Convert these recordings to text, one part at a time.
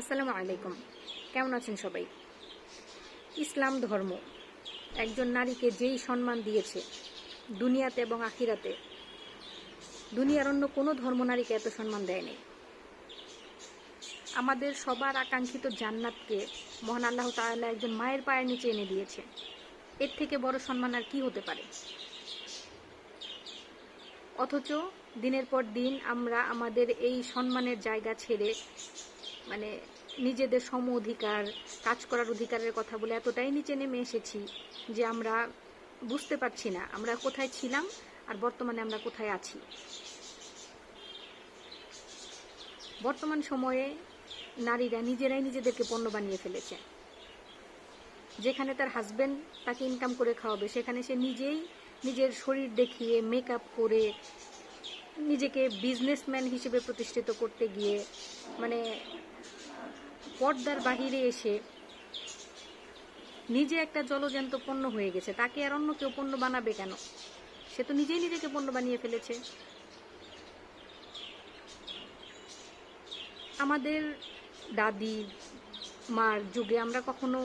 আসসালামু আলাইকুম। কেমন আছেন সবাই? ইসলাম ধর্ম। একজন নারীকে যেই সম্মান দিয়েছে দুনিয়াতে এবং আখিরাতে, দুনিয়ার অন্য কোনো ধর্ম নারীকে এত সম্মান দেয়নি আমাদের সবার আকাঙ্ক্ষিত জান্নাতকে মহান আল্লাহ তাআলা একজন মায়ের পায়ের নিচে এনে দিয়েছে। এর থেকে বড় সম্মান আর কি হতে পারে? অথচ দিনের পর দিন আমরা আমাদের এই সম্মানের জায়গা ছেড়ে মানে নিজেদের সম অধিকার, কাজ করার অধিকারের কথা বলে এতটাই নিচে নেমে এসেছি যে আমরা বুঝতে পারছি না আমরা কোথায় ছিলাম আর বর্তমানে আমরা কোথায় আছি। বর্তমান সময়ে নারীরা নিজেরাই নিজেদেরকে পণ্য বানিয়ে ফেলেছে। যেখানে তার হাজবেন্ড তাকে ইনকাম করে খাওয়াবে, সেখানে সে নিজেই নিজের শরীর দেখিয়ে মেকআপ করে নিজেকে বিজনেসম্যান হিসেবে প্রতিষ্ঠিত করতে গিয়ে মানে পর্দার বাহিরে এসে নিজে একটা জলজ্যান্ত পণ্য হয়ে গেছে, তাকে আর অন্য কেউ পণ্য বানাবে কেন? সে তো নিজেই নিজেকে পণ্য বানিয়ে ফেলেছে। আমাদের দাদি, মার যুগে আমরা কখনো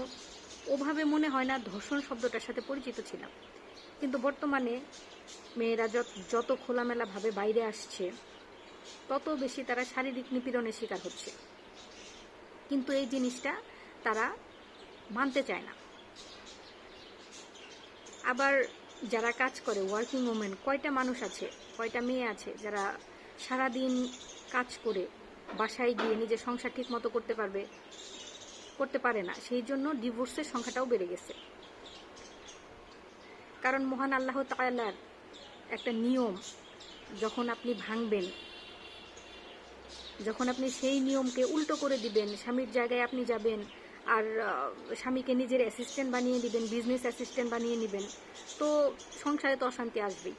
ওভাবে মনে হয় না ধর্ষণ শব্দটার সাথে পরিচিত ছিলাম। কিন্তু বর্তমানে মেয়েরা যত খোলামেলাভাবে বাইরে আসছে, তত বেশি তারা শারীরিক নিপীড়নের শিকার হচ্ছে। কিন্তু এই জিনিসটা তারা মানতে চায় না। আবার যারা কাজ করে ওয়ার্কিং ওমেন কয়টা মানুষ আছে, কয়টা মেয়ে আছে যারা সারাদিন কাজ করে, বাসায় গিয়ে নিজের সংসার ঠিক মতো করতে পারবে, করতে পারে না, সেই জন্য ডিভোর্সের সংখ্যাটাও বেড়ে গেছে। কারণ মহান আল্লাহ তাআলার একটা নিয়ম, যখন আপনি ভাঙবেন, যখন আপনি সেই নিয়মকে উল্টো করে দিবেন, স্বামীর জায়গায় আপনি যাবেন আর স্বামীকে নিজের অ্যাসিস্ট্যান্ট বানিয়ে দিবেন বিজনেস অ্যাসিস্ট্যান্ট বানিয়ে নেবেন, তো সংসারে তো অশান্তি আসবেই।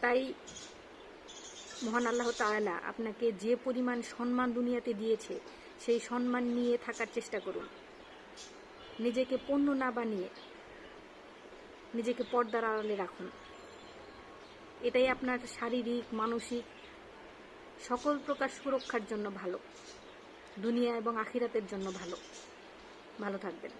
তাই মহান আল্লাহ তাআলা আপনাকে যে পরিমাণ সম্মান দুনিয়াতে দিয়েছে, সেই সম্মান নিয়ে থাকার চেষ্টা করুন। নিজেকে পণ্য না বানিয়ে নিজেকে পর্দার আড়ালে রাখুন। এটাই আপনার শারীরিক, মানসিক সকল প্রকার সুরক্ষার জন্য ভালো। দুনিয়া এবং আখিরাতের জন্য ভালো। ভালো থাকবেন।